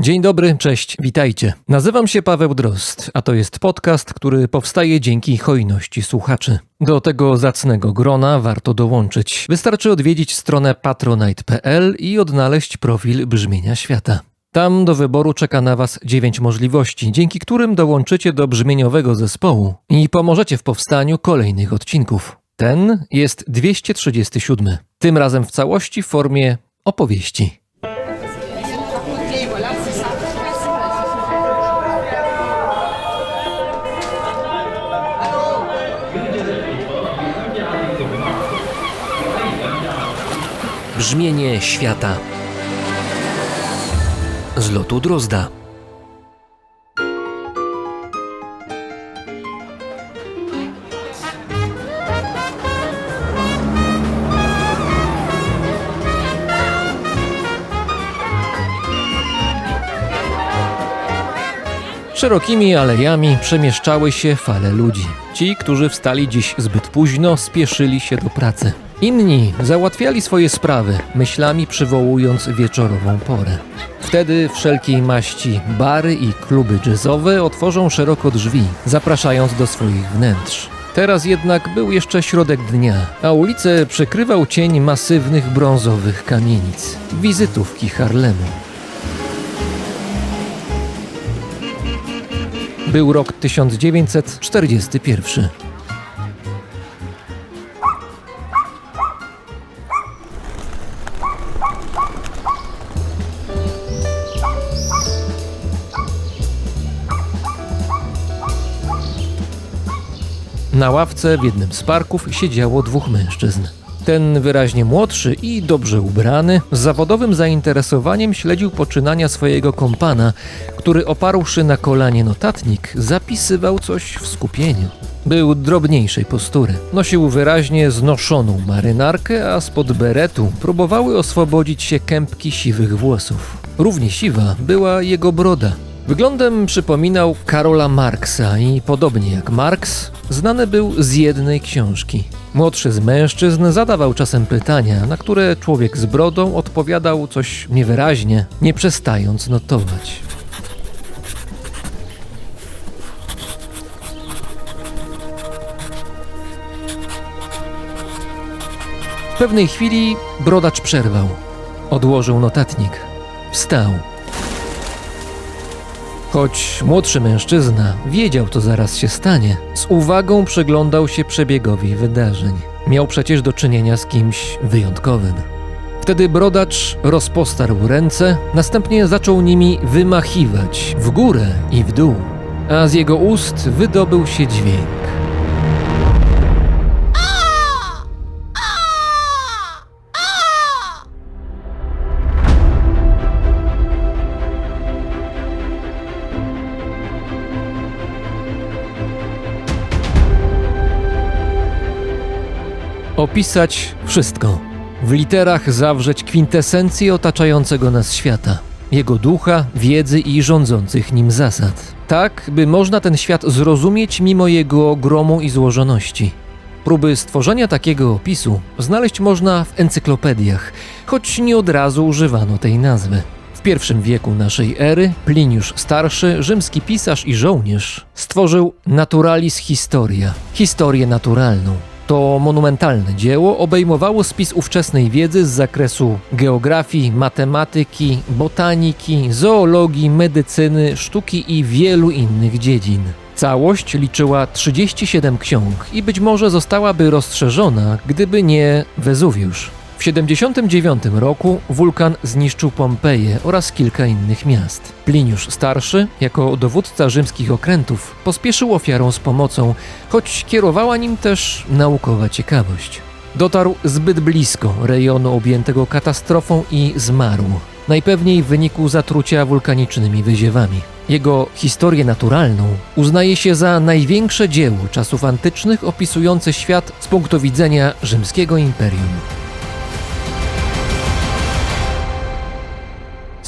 Dzień dobry, cześć, witajcie. Nazywam się Paweł Drozd, a to jest podcast, który powstaje dzięki hojności słuchaczy. Do tego zacnego grona warto dołączyć. Wystarczy odwiedzić stronę patronite.pl i odnaleźć profil brzmienia świata. Tam do wyboru czeka na Was dziewięć możliwości, dzięki którym dołączycie do brzmieniowego zespołu i pomożecie w powstaniu kolejnych odcinków. Ten jest 237, tym razem w całości w formie opowieści. Brzmienie świata z lotu Drozda. Szerokimi alejami przemieszczały się fale ludzi. Ci, którzy wstali dziś zbyt późno, spieszyli się do pracy. Inni załatwiali swoje sprawy, myślami przywołując wieczorową porę. Wtedy wszelkiej maści bary i kluby jazzowe otworzą szeroko drzwi, zapraszając do swoich wnętrz. Teraz jednak był jeszcze środek dnia, a ulicę przykrywał cień masywnych brązowych kamienic, wizytówki Harlemu. Był rok 1941. Na ławce w jednym z parków siedziało dwóch mężczyzn. Ten wyraźnie młodszy i dobrze ubrany, z zawodowym zainteresowaniem śledził poczynania swojego kompana, który oparłszy na kolanie notatnik, zapisywał coś w skupieniu. Był drobniejszej postury. Nosił wyraźnie znoszoną marynarkę, a spod beretu próbowały oswobodzić się kępki siwych włosów. Równie siwa była jego broda. Wyglądem przypominał Karola Marksa i podobnie jak Marks, znany był z jednej książki. Młodszy z mężczyzn zadawał czasem pytania, na które człowiek z brodą odpowiadał coś niewyraźnie, nie przestając notować. W pewnej chwili brodacz przerwał. Odłożył notatnik. Wstał. Choć młodszy mężczyzna wiedział, co zaraz się stanie, z uwagą przyglądał się przebiegowi wydarzeń. Miał przecież do czynienia z kimś wyjątkowym. Wtedy brodacz rozpostarł ręce, następnie zaczął nimi wymachiwać w górę i w dół, a z jego ust wydobył się dźwięk. Opisać wszystko. W literach zawrzeć kwintesencję otaczającego nas świata, jego ducha, wiedzy i rządzących nim zasad. Tak, by można ten świat zrozumieć mimo jego ogromu i złożoności. Próby stworzenia takiego opisu znaleźć można w encyklopediach, choć nie od razu używano tej nazwy. W pierwszym wieku naszej ery Pliniusz Starszy, rzymski pisarz i żołnierz, stworzył Naturalis Historia, historię naturalną. To monumentalne dzieło obejmowało spis ówczesnej wiedzy z zakresu geografii, matematyki, botaniki, zoologii, medycyny, sztuki i wielu innych dziedzin. Całość liczyła 37 ksiąg i być może zostałaby rozszerzona, gdyby nie Wezuwiusz. W 79 roku wulkan zniszczył Pompeję oraz kilka innych miast. Pliniusz Starszy, jako dowódca rzymskich okrętów, pospieszył ofiarą z pomocą, choć kierowała nim też naukowa ciekawość. Dotarł zbyt blisko rejonu objętego katastrofą i zmarł. Najpewniej w wyniku zatrucia wulkanicznymi wyziewami. Jego historię naturalną uznaje się za największe dzieło czasów antycznych opisujące świat z punktu widzenia rzymskiego imperium.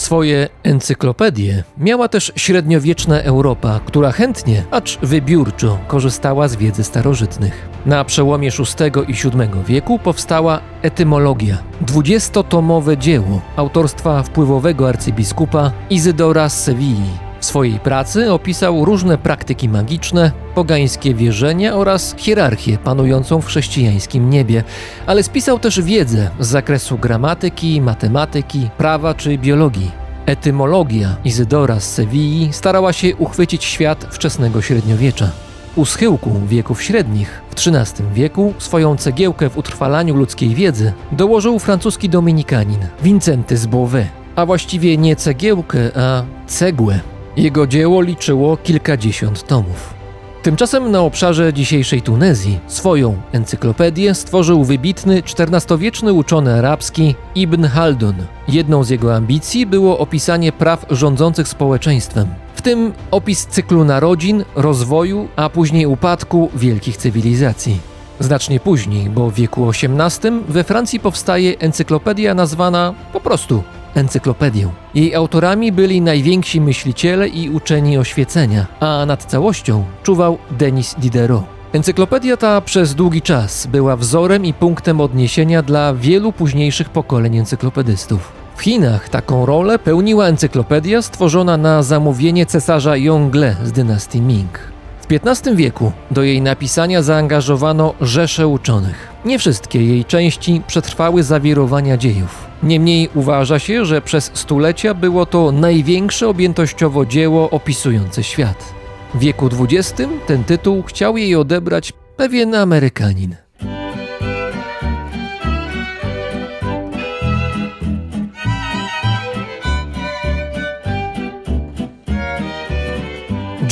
Swoje encyklopedie miała też średniowieczna Europa, która chętnie, acz wybiórczo korzystała z wiedzy starożytnych. Na przełomie VI i VII wieku powstała etymologia, dwudziestotomowe dzieło autorstwa wpływowego arcybiskupa Izydora z Sewilli. Swojej pracy opisał różne praktyki magiczne, pogańskie wierzenia oraz hierarchię panującą w chrześcijańskim niebie, ale spisał też wiedzę z zakresu gramatyki, matematyki, prawa czy biologii. Etymologia Izydora z Sewilli starała się uchwycić świat wczesnego średniowiecza. U schyłku wieków średnich, w XIII wieku, swoją cegiełkę w utrwalaniu ludzkiej wiedzy dołożył francuski dominikanin Vincenty z Beauvais, a właściwie nie cegiełkę, a cegłę. Jego dzieło liczyło kilkadziesiąt tomów. Tymczasem na obszarze dzisiejszej Tunezji swoją encyklopedię stworzył wybitny XIV-wieczny uczony arabski Ibn Haldun. Jedną z jego ambicji było opisanie praw rządzących społeczeństwem, w tym opis cyklu narodzin, rozwoju, a później upadku wielkich cywilizacji. Znacznie później, bo w wieku XVIII we Francji powstaje encyklopedia nazwana po prostu encyklopedią. Jej autorami byli najwięksi myśliciele i uczeni oświecenia, a nad całością czuwał Denis Diderot. Encyklopedia ta przez długi czas była wzorem i punktem odniesienia dla wielu późniejszych pokoleń encyklopedystów. W Chinach taką rolę pełniła encyklopedia stworzona na zamówienie cesarza Yongle z dynastii Ming. XV wieku do jej napisania zaangażowano rzesze uczonych. Nie wszystkie jej części przetrwały zawirowania dziejów. Niemniej uważa się, że przez stulecia było to największe objętościowo dzieło opisujące świat. W wieku XX ten tytuł chciał jej odebrać pewien Amerykanin.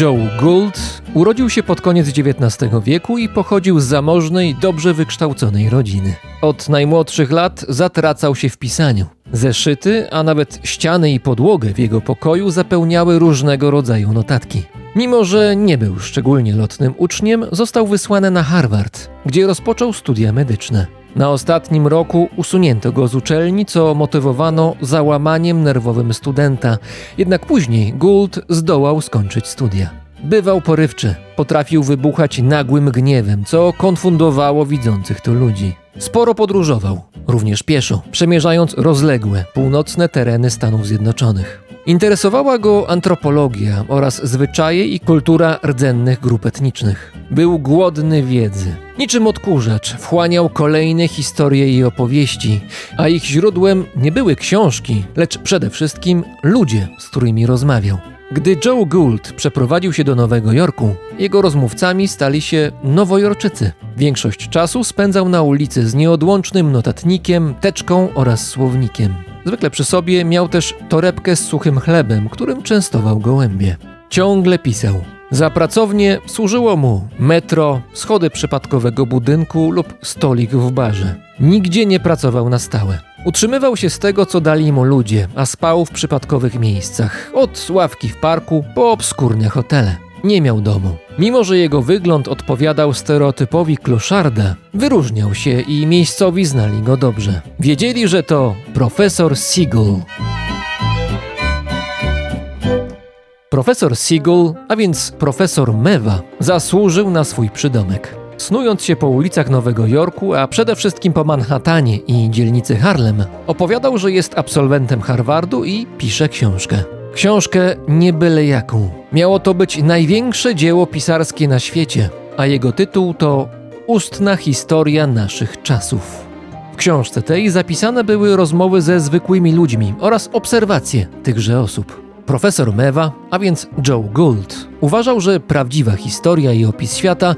Joe Gould urodził się pod koniec XIX wieku i pochodził z zamożnej, dobrze wykształconej rodziny. Od najmłodszych lat zatracał się w pisaniu. Zeszyty, a nawet ściany i podłogę w jego pokoju zapełniały różnego rodzaju notatki. Mimo, że nie był szczególnie lotnym uczniem, został wysłany na Harvard, gdzie rozpoczął studia medyczne. Na ostatnim roku usunięto go z uczelni, co motywowano załamaniem nerwowym studenta, jednak później Gould zdołał skończyć studia. Bywał porywczy, potrafił wybuchać nagłym gniewem, co konfundowało widzących to ludzi. Sporo podróżował, również pieszo, przemierzając rozległe, północne tereny Stanów Zjednoczonych. Interesowała go antropologia oraz zwyczaje i kultura rdzennych grup etnicznych. Był głodny wiedzy. Niczym odkurzacz wchłaniał kolejne historie i opowieści, a ich źródłem nie były książki, lecz przede wszystkim ludzie, z którymi rozmawiał. Gdy Joe Gould przeprowadził się do Nowego Jorku, jego rozmówcami stali się nowojorczycy. Większość czasu spędzał na ulicy z nieodłącznym notatnikiem, teczką oraz słownikiem. Zwykle przy sobie miał też torebkę z suchym chlebem, którym częstował gołębie. Ciągle pisał. Za pracownię służyło mu metro, schody przypadkowego budynku lub stolik w barze. Nigdzie nie pracował na stałe. Utrzymywał się z tego, co dali mu ludzie, a spał w przypadkowych miejscach, od ławki w parku po obskurne hotele. Nie miał domu. Mimo, że jego wygląd odpowiadał stereotypowi kloszarda, wyróżniał się i miejscowi znali go dobrze. Wiedzieli, że to profesor Siegel. Profesor Siegel, a więc profesor Mewa, zasłużył na swój przydomek. Snując się po ulicach Nowego Jorku, a przede wszystkim po Manhattanie i dzielnicy Harlem, opowiadał, że jest absolwentem Harvardu i pisze książkę. Książkę nie byle jaką. Miało to być największe dzieło pisarskie na świecie, a jego tytuł to Ustna historia naszych czasów. W książce tej zapisane były rozmowy ze zwykłymi ludźmi oraz obserwacje tychże osób. Profesor Mewa, a więc Joe Gould, uważał, że prawdziwa historia i opis świata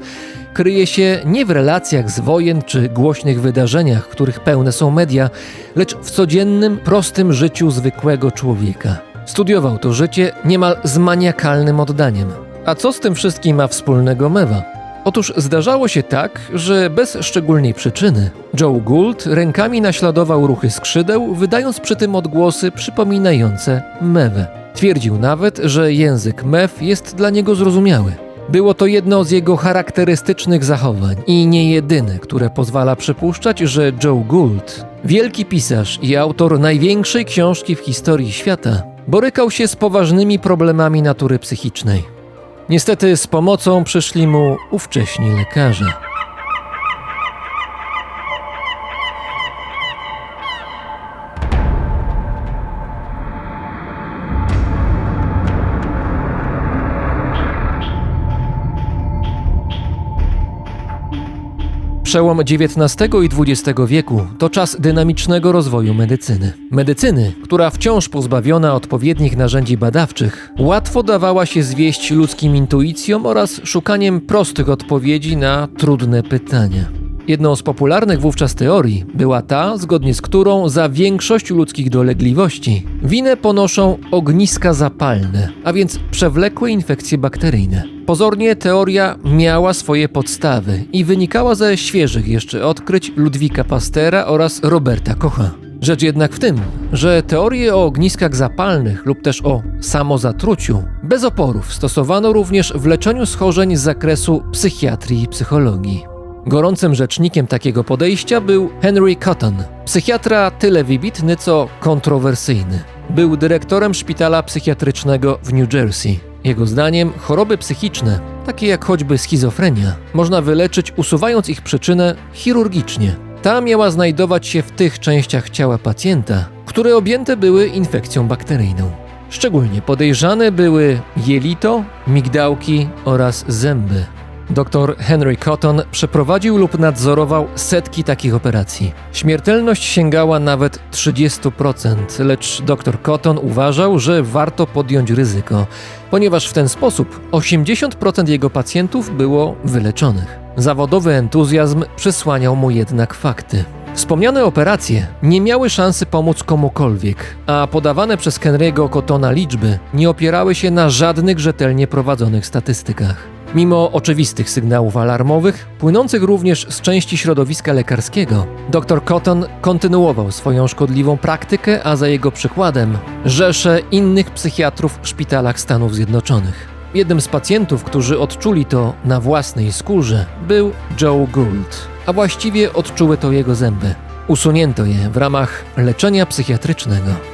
kryje się nie w relacjach z wojen czy głośnych wydarzeniach, których pełne są media, lecz w codziennym, prostym życiu zwykłego człowieka. Studiował to życie niemal z maniakalnym oddaniem. A co z tym wszystkim ma wspólnego Mewa? Otóż zdarzało się tak, że bez szczególnej przyczyny Joe Gould rękami naśladował ruchy skrzydeł, wydając przy tym odgłosy przypominające mewę. Twierdził nawet, że język mew jest dla niego zrozumiały. Było to jedno z jego charakterystycznych zachowań i nie jedyne, które pozwala przypuszczać, że Joe Gould wielki pisarz i autor największej książki w historii świata, borykał się z poważnymi problemami natury psychicznej. Niestety z pomocą przyszli mu ówcześni lekarze. Przełom XIX i XX wieku to czas dynamicznego rozwoju medycyny. Medycyny, która wciąż pozbawiona odpowiednich narzędzi badawczych, łatwo dawała się zwieść ludzkim intuicjom oraz szukaniem prostych odpowiedzi na trudne pytania. Jedną z popularnych wówczas teorii była ta, zgodnie z którą za większość ludzkich dolegliwości winę ponoszą ogniska zapalne, a więc przewlekłe infekcje bakteryjne. Pozornie teoria miała swoje podstawy i wynikała ze świeżych jeszcze odkryć Ludwika Pastera oraz Roberta Kocha. Rzecz jednak w tym, że teorie o ogniskach zapalnych lub też o samozatruciu bez oporów stosowano również w leczeniu schorzeń z zakresu psychiatrii i psychologii. Gorącym rzecznikiem takiego podejścia był Henry Cotton, psychiatra tyle wybitny co kontrowersyjny. Był dyrektorem szpitala psychiatrycznego w New Jersey. Jego zdaniem choroby psychiczne, takie jak choćby schizofrenia, można wyleczyć usuwając ich przyczynę chirurgicznie. Ta miała znajdować się w tych częściach ciała pacjenta, które objęte były infekcją bakteryjną. Szczególnie podejrzane były jelito, migdałki oraz zęby. Dr Henry Cotton przeprowadził lub nadzorował setki takich operacji. Śmiertelność sięgała nawet 30%, lecz dr Cotton uważał, że warto podjąć ryzyko, ponieważ w ten sposób 80% jego pacjentów było wyleczonych. Zawodowy entuzjazm przysłaniał mu jednak fakty. Wspomniane operacje nie miały szansy pomóc komukolwiek, a podawane przez Henry'ego Cottona liczby nie opierały się na żadnych rzetelnie prowadzonych statystykach. Mimo oczywistych sygnałów alarmowych, płynących również z części środowiska lekarskiego, dr Cotton kontynuował swoją szkodliwą praktykę, a za jego przykładem rzesze innych psychiatrów w szpitalach Stanów Zjednoczonych. Jednym z pacjentów, którzy odczuli to na własnej skórze, był Joe Gould, a właściwie odczuły to jego zęby. Usunięto je w ramach leczenia psychiatrycznego.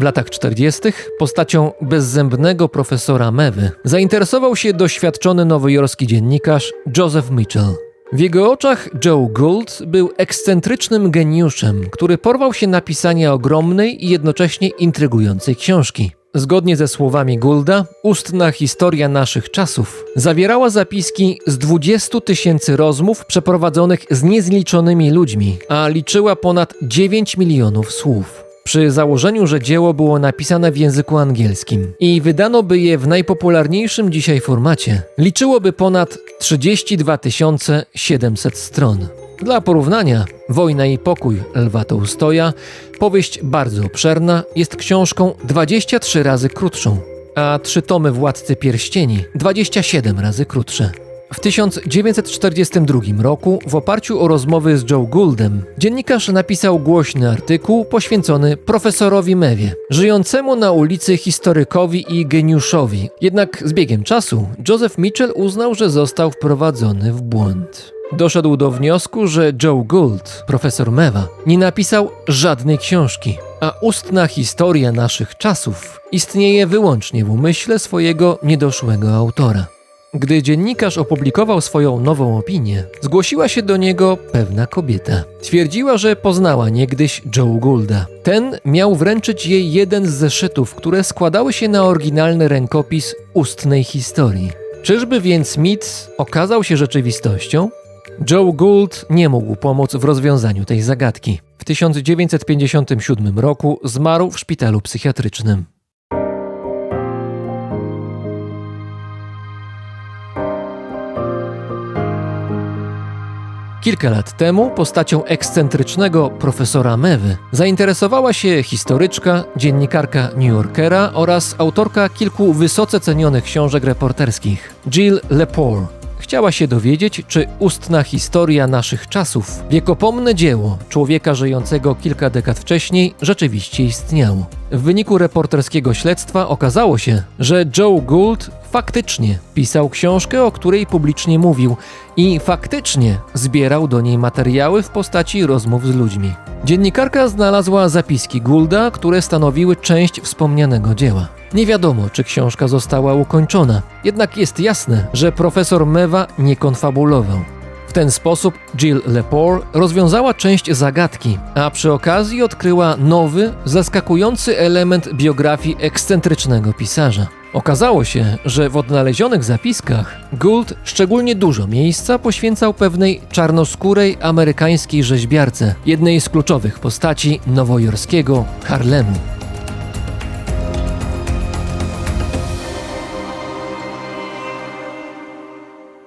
W latach 40. postacią bezzębnego profesora Mewy zainteresował się doświadczony nowojorski dziennikarz Joseph Mitchell. W jego oczach Joe Gould był ekscentrycznym geniuszem, który porwał się na pisanie ogromnej i jednocześnie intrygującej książki. Zgodnie ze słowami Goulda, ustna historia naszych czasów zawierała zapiski z 20 tysięcy rozmów przeprowadzonych z niezliczonymi ludźmi, a liczyła ponad 9 milionów słów. Przy założeniu, że dzieło było napisane w języku angielskim i wydano by je w najpopularniejszym dzisiaj formacie, liczyłoby ponad 32 700 stron. Dla porównania, Wojna i pokój Lwa Tołstoja, powieść bardzo obszerna, jest książką 23 razy krótszą, a trzy tomy Władcy Pierścieni 27 razy krótsze. W 1942 roku, w oparciu o rozmowy z Joe Gouldem, dziennikarz napisał głośny artykuł poświęcony profesorowi Mewie, żyjącemu na ulicy historykowi i geniuszowi. Jednak z biegiem czasu Joseph Mitchell uznał, że został wprowadzony w błąd. Doszedł do wniosku, że Joe Gould, profesor Mewa, nie napisał żadnej książki, a ustna historia naszych czasów istnieje wyłącznie w umyśle swojego niedoszłego autora. Gdy dziennikarz opublikował swoją nową opinię, zgłosiła się do niego pewna kobieta. Twierdziła, że poznała niegdyś Joe Goulda. Ten miał wręczyć jej jeden z zeszytów, które składały się na oryginalny rękopis ustnej historii. Czyżby więc mit okazał się rzeczywistością? Joe Gould nie mógł pomóc w rozwiązaniu tej zagadki. W 1957 roku zmarł w szpitalu psychiatrycznym. Kilka lat temu postacią ekscentrycznego profesora Mewy zainteresowała się historyczka, dziennikarka New Yorkera oraz autorka kilku wysoce cenionych książek reporterskich Jill Lepore. chciała się dowiedzieć, czy ustna historia naszych czasów, wiekopomne dzieło człowieka żyjącego kilka dekad wcześniej, rzeczywiście istniało. W wyniku reporterskiego śledztwa okazało się, że Joe Gould faktycznie pisał książkę, o której publicznie mówił i faktycznie zbierał do niej materiały w postaci rozmów z ludźmi. Dziennikarka znalazła zapiski Goulda, które stanowiły część wspomnianego dzieła. Nie wiadomo, czy książka została ukończona, jednak jest jasne, że profesor Mewa nie konfabulował. W ten sposób Jill Lepore rozwiązała część zagadki, a przy okazji odkryła nowy, zaskakujący element biografii ekscentrycznego pisarza. Okazało się, że w odnalezionych zapiskach Gould szczególnie dużo miejsca poświęcał pewnej czarnoskórej amerykańskiej rzeźbiarce, jednej z kluczowych postaci nowojorskiego Harlemu.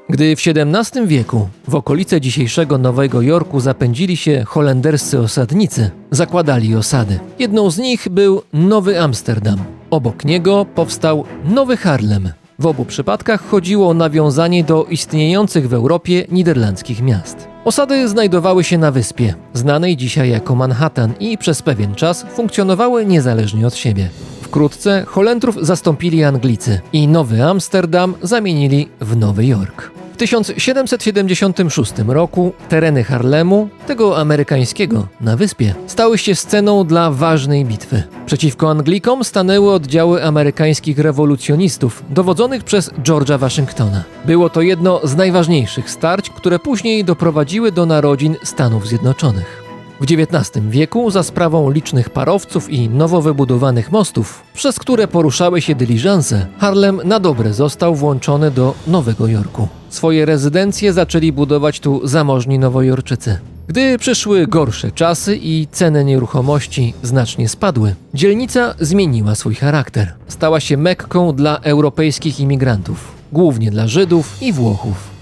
Gdy w XVII wieku w okolice dzisiejszego Nowego Jorku zapędzili się holenderscy osadnicy, zakładali osady. Jedną z nich był Nowy Amsterdam. Obok niego powstał Nowy Harlem. W obu przypadkach chodziło o nawiązanie do istniejących w Europie niderlandzkich miast. Osady znajdowały się na wyspie, znanej dzisiaj jako Manhattan i przez pewien czas funkcjonowały niezależnie od siebie. Wkrótce Holendrów zastąpili Anglicy i Nowy Amsterdam zamienili w Nowy Jork. W 1776 roku tereny Harlemu, tego amerykańskiego, na wyspie, stały się sceną dla ważnej bitwy. Przeciwko Anglikom stanęły oddziały amerykańskich rewolucjonistów, dowodzonych przez George'a Waszyngtona. Było to jedno z najważniejszych starć, które później doprowadziły do narodzin Stanów Zjednoczonych. W XIX wieku za sprawą licznych parowców i nowo wybudowanych mostów, przez które poruszały się dyliżanse, Harlem na dobre został włączony do Nowego Jorku. Swoje rezydencje zaczęli budować tu zamożni nowojorczycy. Gdy przyszły gorsze czasy i ceny nieruchomości znacznie spadły, dzielnica zmieniła swój charakter. Stała się mekką dla europejskich imigrantów, głównie dla Żydów i Włochów.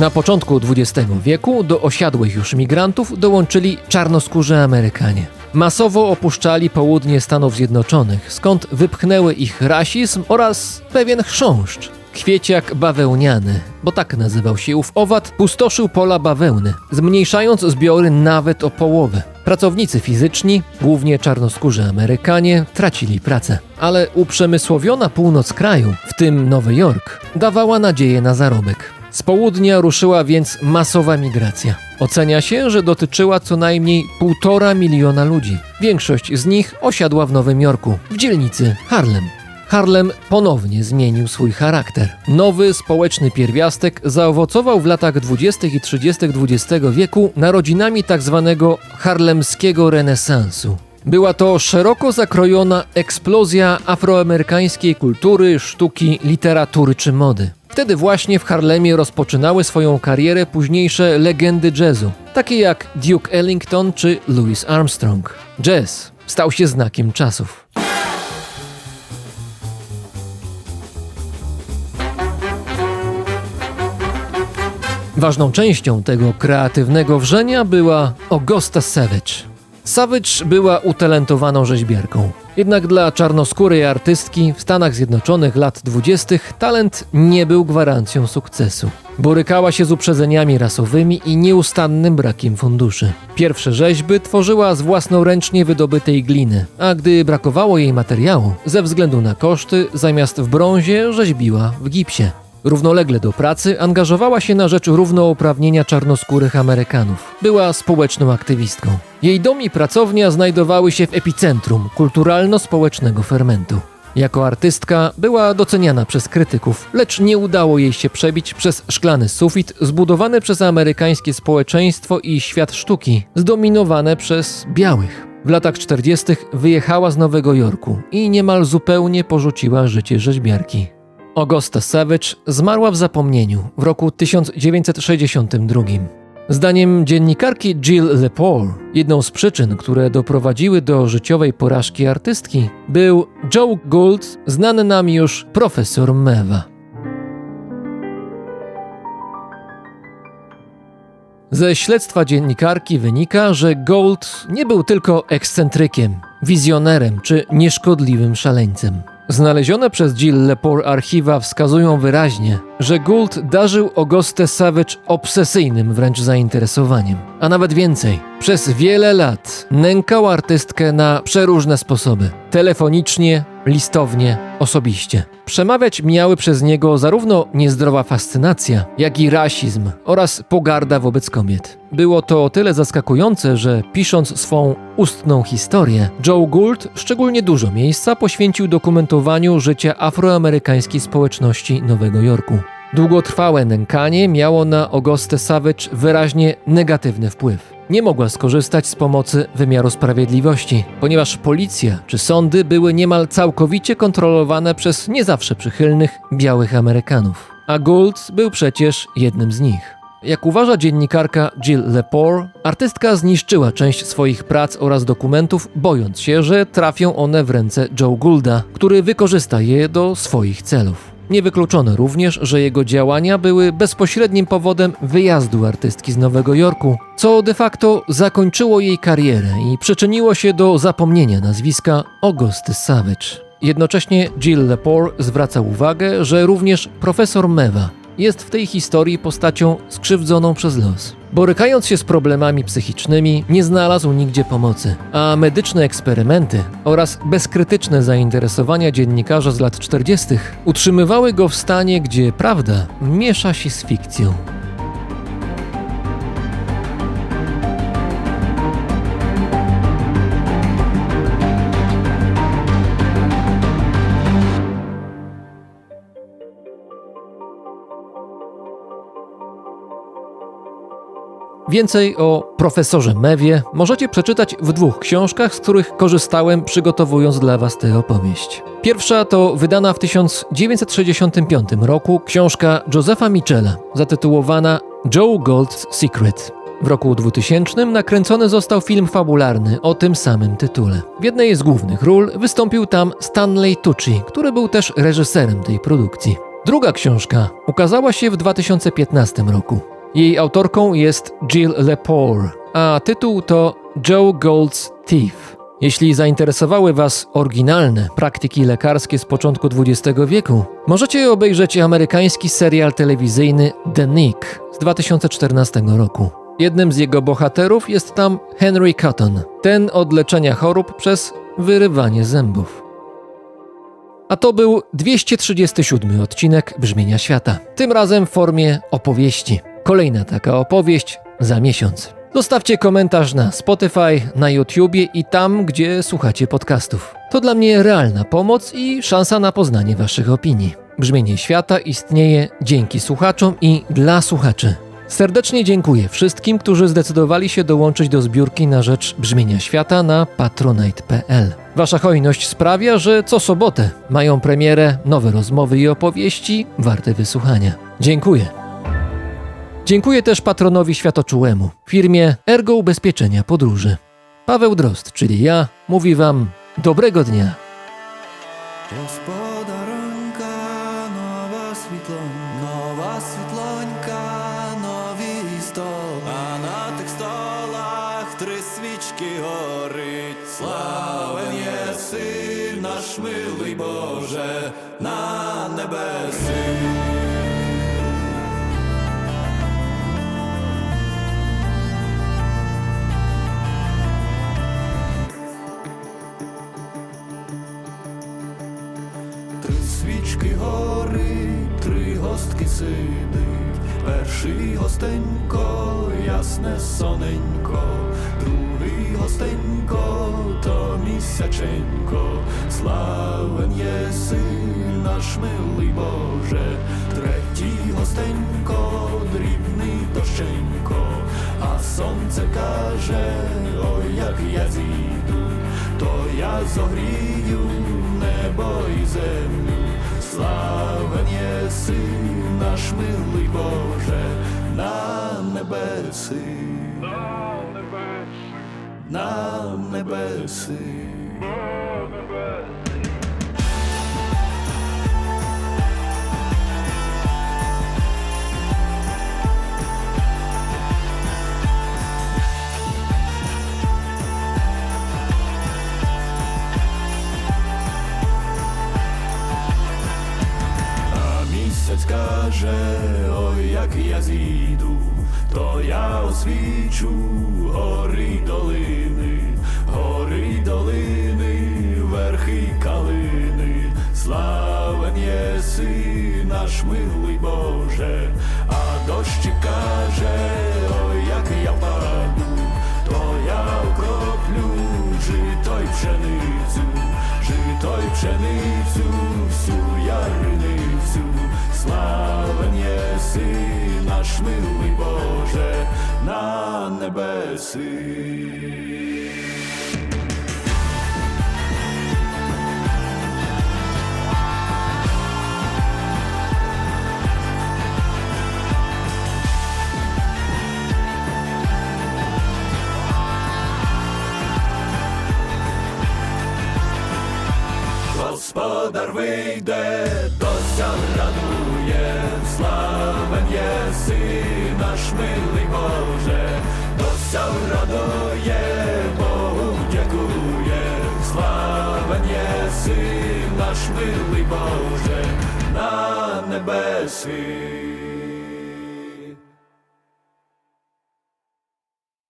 Na początku XX wieku do osiadłych już migrantów dołączyli czarnoskórzy Amerykanie. Masowo opuszczali południe Stanów Zjednoczonych, skąd wypchnęły ich rasizm oraz pewien chrząszcz. Kwieciak bawełniany, bo tak nazywał się ów owad, pustoszył pola bawełny, zmniejszając zbiory nawet o połowę. Pracownicy fizyczni, głównie czarnoskórzy Amerykanie, tracili pracę, ale uprzemysłowiona północ kraju, w tym Nowy Jork, dawała nadzieję na zarobek. Z południa ruszyła więc masowa migracja. Ocenia się, że dotyczyła co najmniej półtora miliona ludzi. Większość z nich osiadła w Nowym Jorku, w dzielnicy Harlem. Harlem ponownie zmienił swój charakter. Nowy społeczny pierwiastek zaowocował w latach 20. i 30. XX wieku narodzinami tzw. Tak harlemskiego renesansu. Była to szeroko zakrojona eksplozja afroamerykańskiej kultury, sztuki, literatury czy mody. Wtedy właśnie w Harlemie rozpoczynały swoją karierę późniejsze legendy jazzu, takie jak Duke Ellington czy Louis Armstrong. Jazz stał się znakiem czasów. Ważną częścią tego kreatywnego wrzenia była Augusta Savage. Savage była utalentowaną rzeźbiarką. Jednak dla czarnoskórej artystki w Stanach Zjednoczonych lat 20. talent nie był gwarancją sukcesu. Borykała się z uprzedzeniami rasowymi i nieustannym brakiem funduszy. Pierwsze rzeźby tworzyła z własnoręcznie wydobytej gliny, a gdy brakowało jej materiału, ze względu na koszty, zamiast w brązie rzeźbiła w gipsie. Równolegle do pracy angażowała się na rzecz równouprawnienia czarnoskórych Amerykanów. Była społeczną aktywistką. Jej dom i pracownia znajdowały się w epicentrum kulturalno-społecznego fermentu. Jako artystka była doceniana przez krytyków, lecz nie udało jej się przebić przez szklany sufit zbudowany przez amerykańskie społeczeństwo i świat sztuki, zdominowane przez białych. W latach 40. wyjechała z Nowego Jorku i niemal zupełnie porzuciła życie rzeźbiarki. Augusta Savage zmarła w zapomnieniu w roku 1962. Zdaniem dziennikarki Jill Lepore, jedną z przyczyn, które doprowadziły do życiowej porażki artystki, był Joe Gould, znany nam już profesor Mewa. Ze śledztwa dziennikarki wynika, że Gold nie był tylko ekscentrykiem, wizjonerem czy nieszkodliwym szaleńcem. Znalezione przez Jill Lepore archiwa wskazują wyraźnie, że Gould darzył Augustę Savage obsesyjnym wręcz zainteresowaniem. A nawet więcej, przez wiele lat nękał artystkę na przeróżne sposoby. Telefonicznie, listownie, osobiście. Przemawiać miały przez niego zarówno niezdrowa fascynacja, jak i rasizm oraz pogarda wobec kobiet. Było to o tyle zaskakujące, że pisząc swą ustną historię, Joe Gould szczególnie dużo miejsca poświęcił dokumentowaniu życia afroamerykańskiej społeczności Nowego Jorku. Długotrwałe nękanie miało na Augustę Savage wyraźnie negatywny wpływ. Nie mogła skorzystać z pomocy wymiaru sprawiedliwości, ponieważ policja czy sądy były niemal całkowicie kontrolowane przez nie zawsze przychylnych białych Amerykanów. A Gould był przecież jednym z nich. Jak uważa dziennikarka Jill Lepore, artystka zniszczyła część swoich prac oraz dokumentów, bojąc się, że trafią one w ręce Joe Goulda, który wykorzysta je do swoich celów. Niewykluczone również, że jego działania były bezpośrednim powodem wyjazdu artystki z Nowego Jorku, co de facto zakończyło jej karierę i przyczyniło się do zapomnienia nazwiska Augusty Savage. Jednocześnie Jill Lepore zwraca uwagę, że również profesor Mewa jest w tej historii postacią skrzywdzoną przez los. Borykając się z problemami psychicznymi, nie znalazł nigdzie pomocy, a medyczne eksperymenty oraz bezkrytyczne zainteresowania dziennikarza z lat 40. utrzymywały go w stanie, gdzie prawda miesza się z fikcją. Więcej o profesorze Mewie możecie przeczytać w dwóch książkach, z których korzystałem przygotowując dla Was tę opowieść. Pierwsza to wydana w 1965 roku książka Josepha Michela zatytułowana Joe Gold's Secret. W roku 2000 nakręcony został film fabularny o tym samym tytule. W jednej z głównych ról wystąpił tam Stanley Tucci, który był też reżyserem tej produkcji. Druga książka ukazała się w 2015 roku. Jej autorką jest Jill Lepore, a tytuł to Joe Gold's Thief. Jeśli zainteresowały Was oryginalne praktyki lekarskie z początku XX wieku, możecie obejrzeć amerykański serial telewizyjny The Nick z 2014 roku. Jednym z jego bohaterów jest tam Henry Cotton, ten od leczenia chorób przez wyrywanie zębów. A to był 237 odcinek Brzmienia Świata, tym razem w formie opowieści. Kolejna taka opowieść za miesiąc. Zostawcie komentarz na Spotify, na YouTubie i tam, gdzie słuchacie podcastów. To dla mnie realna pomoc i szansa na poznanie Waszych opinii. Brzmienie świata istnieje dzięki słuchaczom i dla słuchaczy. Serdecznie dziękuję wszystkim, którzy zdecydowali się dołączyć do zbiórki na rzecz brzmienia świata na patronite.pl. Wasza hojność sprawia, że co sobotę mają premierę nowe rozmowy i opowieści warte wysłuchania. Dziękuję. Dziękuję też patronowi światoczułemu, firmie Ergo Ubezpieczenia Podróży. Paweł Drozd, czyli ja, mówi Wam dobrego dnia. Свічки горить, три гостки сидить. Перший гостенько, ясне соненько, другий гостенько, то місяченько, славен єси, наш милий Боже, третій гостенько, дрібний дощенько, а сонце каже, ой, як я зійду, то я зогрію небо і землю, славен єси, наш милий Боже, на небеси, на небеси. Наш милий Боже на небеси. Господар вийде до сяраду. милий Боже на небесі.